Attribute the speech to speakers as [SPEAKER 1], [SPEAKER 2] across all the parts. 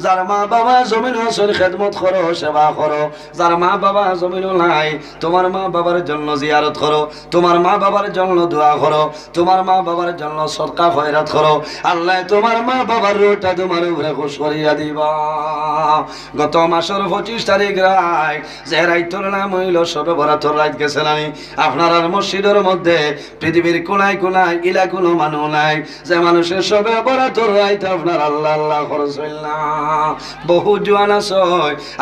[SPEAKER 1] যার মা বাবা জমিন আসল খেদমত করো, সেবা করো। যার মা বাবা জমিন নাই, তোমার মা বাবার জন্য জিয়ারত করো। তোমার মা বাবার জন্য দোয়া করো। তোমার মা বাবার জন্য সরকা খয়রাত করো। আল্লাহ তোমার মা বাবার রোটা তোমার উপরে খুশ করিয়া দিবা। গত মাসের পঁচিশ তারিখ রায়, যে রাইতর নাম হইল, সবে বরাতর রাত গেছে নানি। আপনার আর মসজিদের মধ্যে পৃথিবীর কোনায় কোনায় ইলা কোনো মানুষ নাই। যে মানুষের সবে বরাতর রাইত আপনার আল্লাহ আল্লাহ খরচ হইল না। বহু জোয়ান আছে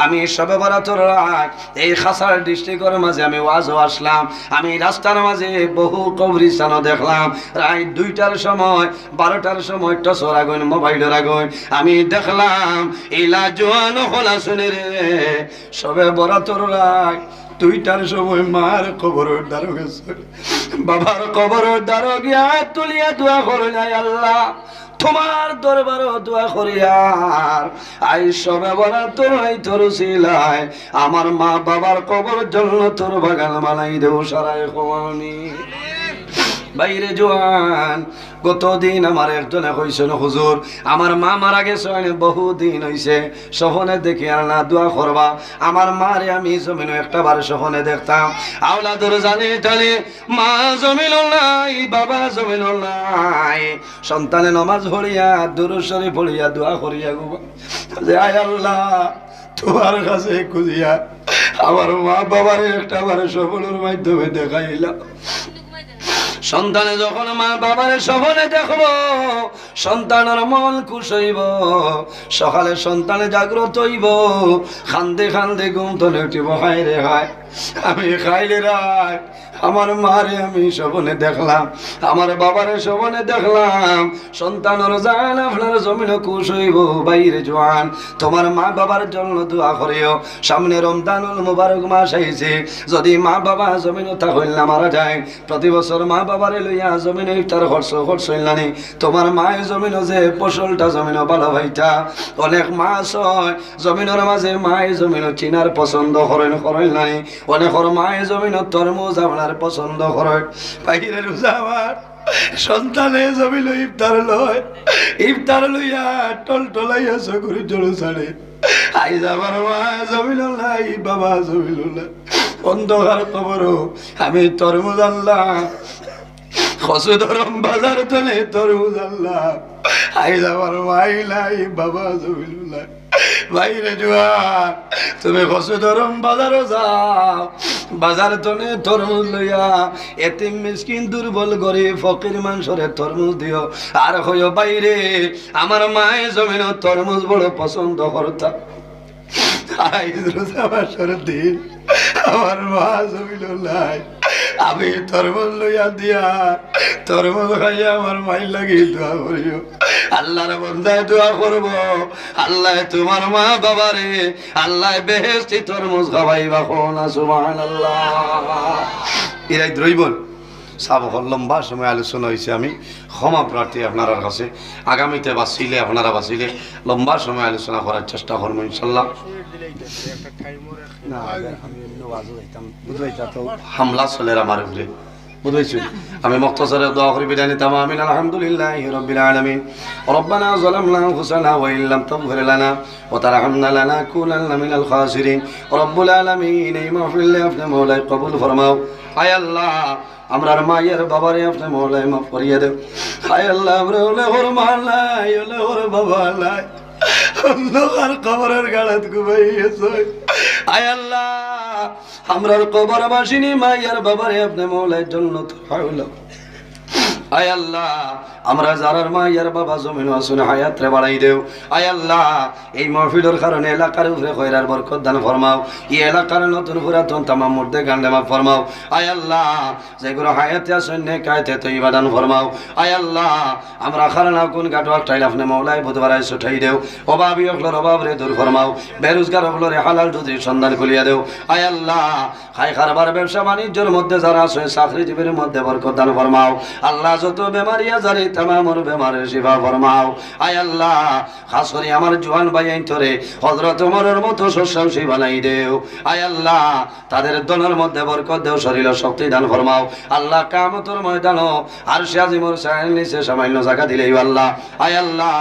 [SPEAKER 1] আমি সবে বরাতর রাত, এই খাসার ডিস্ট্রিক্টের মাঝে আমি ওয়াজও আসলাম, আমি রাস্তার মাঝে বহু কবরিস্তানও দেখলাম। রাত দুইটার সময়, বারোটার সময় টসর আগুন, মোবাইলের আগুন, আমি দেখলাম, ইলা জোয়ান হলা শুনে রে। সবে বরাতর রাত, দুইটার সময় মার কবর দ্বারো গেছে বাবার কবর দ্বারো গিয়া তুলিয়া দোয়া করে নাই আল্লাহ। তোমার দরবার দোয়া করিয়ার আই সবে বলা তোর তোর সিলাই আমার মা বাবার কবর জন্য তোর বাগান মালাই দেও সারাই কমানি বাইরে জোয়ান, গতদিন আমার একজনে কইছিল হুজুর, আমার মা মারা গেছে বহু দিন হইছে, সহনে দেখি আর না দোয়া করবা। আমার মারে আমি জমিন একটা বার সহনে দেখতাম। আওলা তোর জানি টানে, মা জমিন নাই, বাবা জমিন নাই। সন্তানে নমাজ পড়িয়া দুরুসরি পড়িয়া, দোয়া করিয়া গো। যে আয় আল্লাহ, তোমার কাছে খুঁজিয়া আমার মা বাবার একটা বার সফলের মাধ্যমে দেখাইলাম। সন্তানে যখন মা বাবার সফলে দেখব, সন্তানের মন খুশ হইব, সকালে সন্তানে জাগ্রত হইব, খান্দে খান্দে গুম তো উঠিব হায় রে খায় আমি খাইলে রায় আমার মারে আমি সপনে দেখলাম। আমার বাবারে সপনে দেখলাম। সন্তানের জান আপনার জমিন খুশ হইব, বাইরে জোয়ান। তোমার মা বাবার জন্য দোয়া করিও। সামনে রমদানুল মুবারক মাস আইছে। যদি মা বাবা জমিন তা হইল মারা যায়, প্রতি বছর মা বাবারে লইয়া জমিন ইফতার খরচ খরচ হইলানি তোমার মায়ের জমিন যে ফসলটা জমিন ভালো ভাইটা, অনেক মাছ হয়। জমিনের মাঝে মায়ের জমিন চিনার পছন্দ করেন করেন নানি অনেকর মায়ের জমিন তরমুজ আপনার পছন্দ করেন। বাহিরে রোজা আমার সন্তানে জমিল ইফতার লয়। ইফতার লইয়া টল টলাইয়া চকুরি জড়ো ছাড়ে। আই যাবার মা জমিল নাই, বাবা জমিল নাই। অন্ধকার খবর আমি তরমুজ আনলাম খসু ধরম বাজার তলে তরমুজ আল্লাহ আই যাবার মাই নাই, বাবা জমিল নাই। বাইরে জুয়া, তুমি খসু ধরম বাজারও যাও বাজার তনে তরমুজ লইয়া, এতিম মিসকিন, দুর্বল, গরিব, ফকির মানুষরে তরমুজ দিও। আর হইও বাইরে, আমার মায়ে জমিন তরমুজ বড় পছন্দ করতাম। আইজ রোজা মাসের দিন, আমার মা জমিল নাই। আমি তরমুজ লইয়া দিয়া, তরমুজ খাইয়া আমার মাই লাগি দোয়া করিও। আল্লাহর বন্ধায় দোয়া করব। আল্লাহ তোমার মা বাবারে আল্লাহ বেহেস্তি তরমুজ খাওয়াইবা কোন সুবহানাল্লাহ। ইরাই দ্রৈবন সাবকর লম্বা সময় আলোচনা হয়েছে আমি ক্ষমা প্রার্থী আপনার কাছে। আগামীতে বাঁচিলে আপনারা বাঁচিলে লম্বা সময় আলোচনা করার চেষ্টা করব ইনশাল্লাহ। হামলা চলে আমার উপরে। আমি মুখতসারে দোয়া করি, বিদায় নিতাম, আমিন, আলহামদুলিল্লাহ রব্বিল আলামিন। রব্বানা যালামনা হুসানা ওয়া ইল্লাম তাগফির লানা ওয়া তারহামনা লানাকুনান্না মিনাল খাসিরিন। রব্বুল আলামিন, এই মাহফিলে আপনি মওলাই কবুল ফরমাও। আয় আল্লাহ, আমরার মায়ের বাবারে আপনি মওলাই মাফ করিয়া দেও। আয় আল্লাহ আমরা ওলে হর মালাই ওলে হর বাবা লাই অন্ধকার কবরের গাড়াত ঘুমাইয়েছ। আয় আল্লাহ। আমরার কবর বাসিনী মাইয়ার বাবারে আপনি মৌলাই জন্য তো আয় আল্লাহ, আমরা যারার মা বাবা জমিন আসুন হায়াত রে বাড়াই দেও। আয় আল্লাহ, এই মহফিলের কারণে এলাকার উপরে খয়রার বরকত দান ফরমাও। এই এলাকার নতুন পুরাতন তামাম মধ্যে গান্ডামা ফরমাও। আয় আল্লাহ, যেগুলো হায়াতে আসুন নে কায়তে তো ইবাদান ফরমাও। আয় আল্লাহ, আমরা কোন গাটো একটাই আপনি মৌলাই বুধবার ঠাই দেও। অভাবী অকলর অভাব রে দূর ফরমাও। বেরোজগার হালাল দুধের সন্ধান খুলিয়া দেও। আয় আল্লাহ খাই খারবার ব্যবসা বাণিজ্যের মধ্যে যারা আছে, চাকরিজীবীর মধ্যে বরকত দান ফরমাও। আল্লাহ যত বেমারি আজারে, তামামর বেমারের শিফা ফরমাও। আয় আল্লাহ খাস করে আমার জোয়ান ভাই আইন্তরে হজরত মরের মতো শস্যাংশী বানাই দেও। আয় আল্লাহ, তাদের দলের মধ্যে বরকত দেও শরীর শক্তি দান ফরমাও। আল্লাহ, কামতর ময়দান আর সে আজিমর সাহেল নিচে সামান্য জায়গা দিলেই আল্লাহ। আয় আল্লাহ,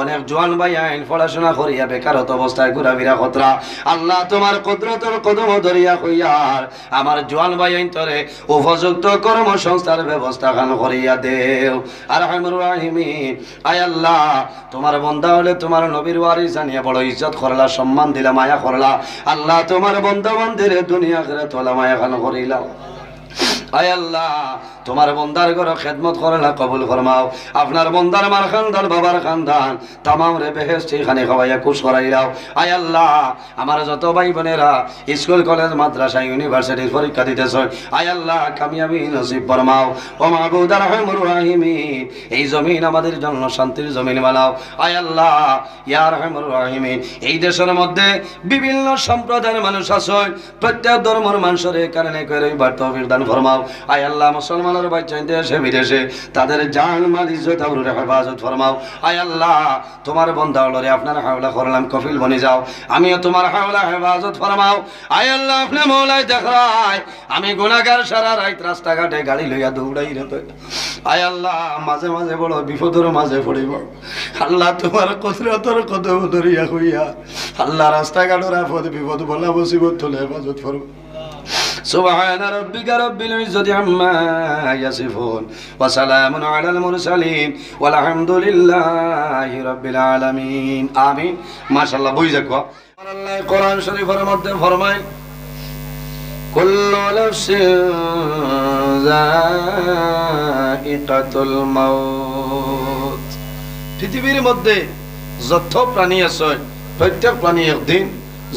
[SPEAKER 1] অনেক জোয়ান ভাই আইন পড়াশোনা করিয়া বেকারত অবস্থায় ঘুরাফিরা খতরা। আল্লাহ, তোমার কুদরতর কদম ধরিয়া কইয়ার আমার জোয়ান ভাই আইন তরে উপযুক্ত কর্মসংস্থার ব্যবস্থা খান করিয়া দেও। আর রাহিমি আয় আল্লাহ, তোমার বন্ধা হলে তোমার নবীর ওয়ারি জানিয়া বড় ইজ্জত করলা সম্মান দিলা, মায়া করলা আল্লাহ, তোমার বন্ধা বান্ধীরে দুনিয়া করে তোলা মায়া খান করিলাম। তোমার বন্দার ঘর খেদমত করে না কবুল ফরমাও। আপনার বন্দার মার খানদান, বাবার খানদান, তামাম রে বেহেস্টি খানে খাওয়াইয়া কুশ করাইলাও। আয় আল্লাহ, আমার যত ভাই বোনেরা স্কুল, কলেজ, মাদ্রাসা, ইউনিভার্সিটির পরীক্ষা দিতেছ, আয় আল্লাহ, কামিয়াবি নসিব ফরমাও। ও মাহবুদার রহমুর রাহিমিন, এই জমিন আমাদের জন্য শান্তির জমিন বানাও। আয় আল্লাহ, ইয়া রহমুর এই দেশের মধ্যে বিভিন্ন সম্প্রদায়ের মানুষ আছে প্রত্যেক ধর্মের মানুষের কারণে করে বার্তা দান ফরমাও। আয় আল্লাহ, মুসলমানের বাচ্চা দেশে বিদেশে। তাদের জান, মাল, ইজ্জত আবরুরে হেফাজত ফরমাও। আয় আল্লাহ, তোমার বন্ধা হলরে আপনার হাওলা করলাম কফিল বনে যাও। আমিও তোমার হাওলা হেফাজত ফরমাও। আয় আল্লাহ, আপনি মৌলাই দেখায় আমি গুণাগার সারা রাত রাস্তাঘাটে গাড়ি লইয়া দৌড়াই রে আয় আল্লাহ, মাঝে মাঝে বড় বিপদের মাঝে পড়িব। আল্লাহ, তোমার কদরতর কদম ধরিয়া হইয়া আল্লাহ রাস্তাঘাটের আপদ বিপদ বলা বসিবত তোলে হেফাজত ফরমাও। سبحان ربك رب العزة عما يصفون وسلام على المرسلين والحمد لله رب العالمين آمين ما شاء الله বুঝ দেখো আল্লাহ কোরআন শরীফের মধ্যে ফরমায় كل نفس ذائقة الموت পৃথিবীর মধ্যে যত প্রাণী আছে প্রত্যেক প্রাণী একদিন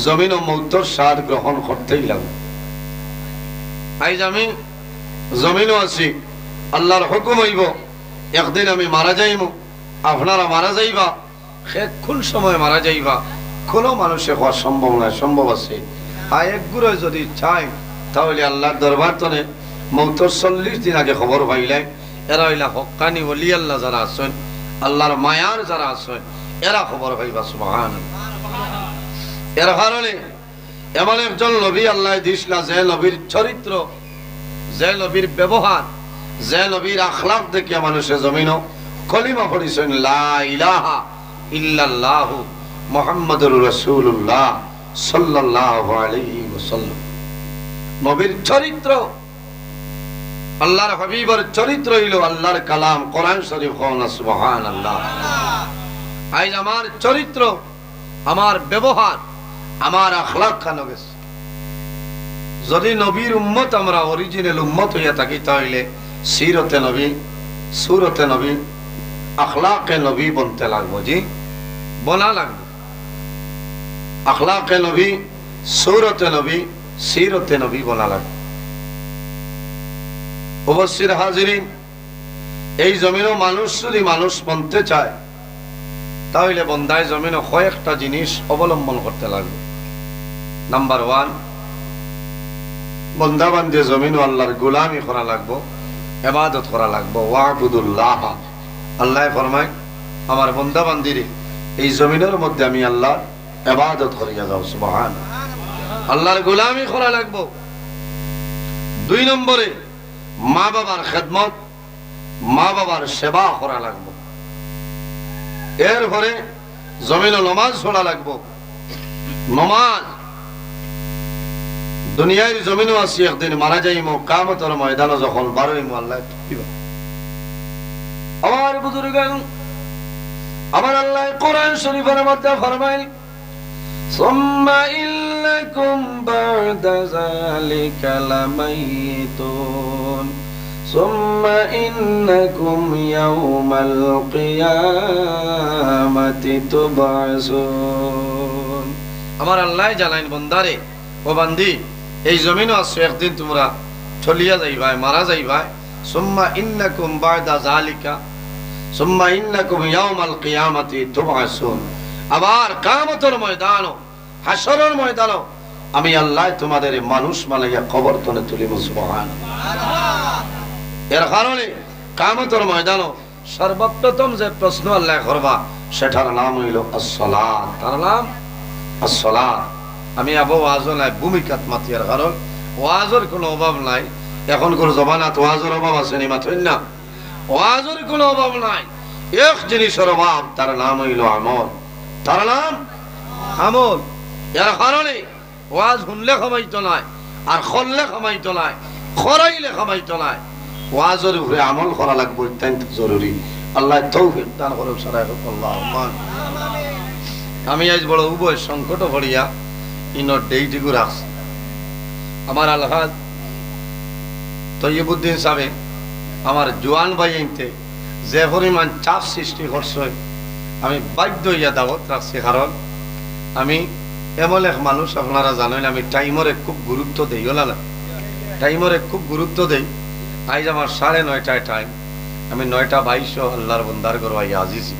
[SPEAKER 1] জমিন ও মৌতর স্বাদ গ্রহণ করতেই লাগবে আইজ আমি জমিনও আছি। আল্লাহর হুকুম হইব। একদিন আমি মারা যাইব আপনারা মারা যাইবা। কোন সময় মারা যাইবা? কোনো মানুষে হওয়া সম্ভব নয় সম্ভব আছে। আর একগুলো যদি চাই তাহলে আল্লাহর দরবার তনে মৌতর চল্লিশ দিন আগে খবর পাইলাই। এরা হইলা হকানি অলি আল্লাহ যারা আছেন, আল্লাহর মায়ার যারা আছেন, এরা খবর পাইবা সুবহান এর কারণে এমন একজন নবী আল্লাহ দিসলা যে নবীর চরিত্র, যে নবীর ব্যবহার, যে নবীর আখলাক দেখিয়া মানুষের জমিন কলিমা পড়িছেন, লা ইলাহা ইল্লাল্লাহু মুহাম্মাদুর রাসূলুল্লাহ সাল্লাল্লাহু আলাইহি ওয়াসাল্লাম। নবীর চরিত্র, আল্লাহর হাবিবের চরিত্র হইল আল্লাহর কালাম, কোরআন শরীফ হন সুবহানাল্লাহ। আজ আমার চরিত্র, আমার ব্যবহার আমার আখলাক খানো গেছে। যদি নবীর উম্মত আমরা অরিজিনাল উম্মত হইয়া থাকি, তাহলে সিরতে নবী, সুরতে নবী, আখলাকে নবী বনতে লাগবো জি। বনা লাগবে। আখলাকে নবী, সুরতে নবী, সিরতে নবী বনা লাগবে। অবশ্যই হাজিরিন, এই জমিনও মানুষ যদি মানুষ বনতে চায়, তাহলে বন্দায় জমিনে কয়েকটা জিনিস অবলম্বন করতে লাগবে। নাম্বার ওয়ান বন্দা বান্ধে জমিন আল্লাহর গোলামি করা লাগবো এবাদত করা লাগবো, ওয়াবুদুল্লাহ। আল্লাহ ফরমায়, আমার বন্দা বান্দিরে এই জমিনের মধ্যে আমি আল্লাহ এবাদত করিয়া যাও, সুবহান। আল্লাহর গোলামি করা লাগবো। দুই নম্বরে, মা বাবার খেদমত, মা বাবার সেবা করা লাগবো। এরপরে, জমিন নমাজ পড়া লাগবো। নমাজ দুনিয়ার জমিনও আছি একদিন মারা যাইম কামতর ময়দানও যখন বারোই আল্লাহ থাকিবা। আমার বুজুর্গ আমার আল্লাহ কোরআন শরীফের মধ্যে ফরমাইল ثم إنكم بعد ذلك لميتون ثم إنكم يوم القيامة تبعثون আমার আল্লাহ জানাইন বন্দারে ও বান্দি এই জমিনও আছে, একদিন তোমরা চলিয়া যাইবাই, মারা যাইবাই। সুম্মা ইন্নাকুম বাদা জালিকা সুম্মা ইন্নাকুম ইয়াউমাল কিয়ামাতি তুবআসুন। আবার কিয়ামতের ময়দান হাসরের ময়দান আমি আল্লাহ তোমাদের মানুষ মালাইয়া কবর তনে তুলিব সুবহান এর কারণে কামতর ময়দানও সর্বপ্রথম যে প্রশ্ন আল্লাহ করবা, সেটার নাম হইল আসলাত তার নাম? আসলাত আমি আবু ওয়াজও নাই, ভূমিকাত মাতিয়ার কারণ ওয়াজের কোনো অভাব নাই। এখন কোন জমানাত ওয়াজের অভাব আছে নি মাথুন না? ওয়াজের কোনো অভাব নাই। এক জিনিসের অভাব তার নাম হইল আমল। তার নাম? আমল। এর কারণে ওয়াজ শুনলে খামাইতো নাই, আর খললে খামাইতো নাই খরাইলে খামাইতো নাই। ওয়াজের উপরে আমল করা লাগবে অত্যন্ত জরুরি। আল্লাহ তৌফিক দান করুক আল্লাহ আমি আজ বড় উভয় সংকট ভরিয়া ইনর ডেইটিগু রাখছি আমার আলহাজ তৈবুদ্দিন সাহেব, আমার জোয়ান ভাই আনতে যে পরিমাণ চাপ সৃষ্টি করছে, আমি বাধ্য হইয়া দাবত রাখছি, কারণ আমি এমন এক মানুষ, আপনারা জানেন, আমি টাইমরে খুব গুরুত্ব দেই ওলা না? টাইমরে খুব গুরুত্ব দেই। আজ আমার সাড়ে নয়টায় টাইম আমি নয়টা বাইশ, আল্লাহর বন্দার করবাই আজিছি